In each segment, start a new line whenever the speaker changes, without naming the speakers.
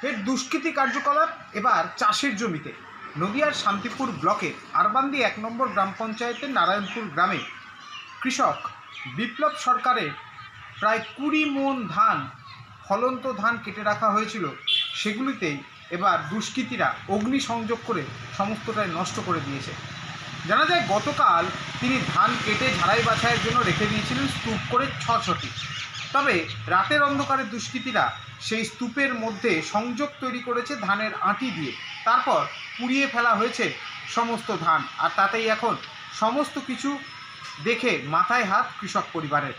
ফের দুষ্কৃতী কার্যকলাপ এবার চাষের জমিতে। নদিয়ার শান্তিপুর ব্লকের আরবান্দি এক নম্বর গ্রাম পঞ্চায়েতের নারায়ণপুর গ্রামে কৃষক বিপ্লব সরকারের প্রায় কুড়ি মন ধান, ফলন্ত ধান কেটে রাখা হয়েছিল। সেগুলিতেই এবার দুষ্কৃতীরা অগ্নিসংযোগ করে সমস্তটাই নষ্ট করে দিয়েছে। জানা যায়, গতকাল তিনি ধান কেটে ঝাড়াই বাছাইয়ের জন্য রেখে দিয়েছিলেন স্তূপ করে ছশটি। তবে রাতের অন্ধকারে দুষ্কৃতীরা সেই স্তূপের মধ্যে সংযোগ তৈরি করেছে ধানের আঁটি দিয়ে। তারপর পুড়িয়ে ফেলা হয়েছে সমস্ত ধান। আর তাতেই এখন সমস্ত কিছু দেখে মাথায় হাত কৃষক পরিবারের।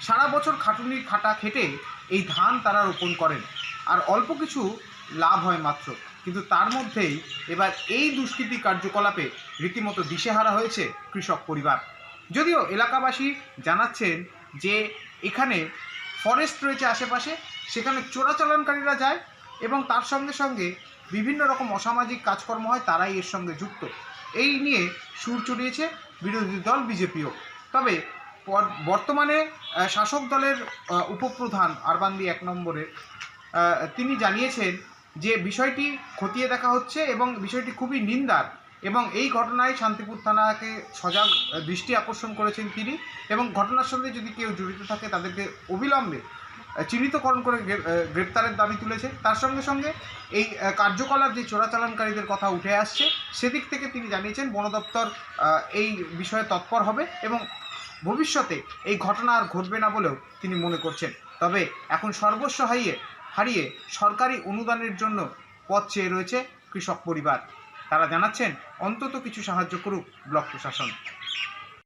সারা বছর খাটুনির খাটা খেটে এই ধান তারা রোপণ করেন। আর অল্প কিছু লাভ হয় মাত্র। কিন্তু তার মধ্যেই এবার এই দুষ্কৃতী কার্যকলাপে রীতিমতো দিশেহারা হয়েছে কৃষক পরিবার। যদিও এলাকাবাসী জানাচ্ছেন যে এখানে ফরেস্ট রয়েছে আশেপাশে, সেখানে চোরাচালানকারীরা যায় এবং তার সঙ্গে সঙ্গে বিভিন্ন রকম অসামাজিক কাজকর্ম হয়, তারাই এর সঙ্গে যুক্ত। এই নিয়ে সুর চড়িয়েছে বিরোধী দল বিজেপিও। তবে বর্তমানে শাসক দলের উপপ্রধান আরবান্দি এক নম্বরে তিনি জানিয়েছেন যে বিষয়টি খতিয়ে দেখা হচ্ছে এবং বিষয়টি খুবই নিন্দার। এবং এই ঘটনায় শান্তিপুর থানাকে সজাগ দৃষ্টি আকর্ষণ করেছেন তিনি এবং ঘটনার সঙ্গে যদি কেউ জড়িত থাকে, তাদেরকে অবিলম্বে চিহ্নিতকরণ করে গ্রেপ্তারের দাবি তুলেছে। তার সঙ্গে সঙ্গে এই কার্যকলাপ যে চোরাচালানকারীদের কথা উঠে আসছে, সেদিক থেকে তিনি জানিয়েছেন, বন দপ্তর এই বিষয়ে তৎপর হবে এবং ভবিষ্যতে এই ঘটনা আর ঘটবে না বলেও তিনি মনে করছেন। তবে এখন সর্বস্ব হারিয়ে হারিয়ে সরকারি অনুদানের জন্য পথ চেয়ে রয়েছে কৃষক পরিবার। তারা জানাচ্ছেন অন্তত কিছু সাহায্য করুক ব্লক প্রশাসন।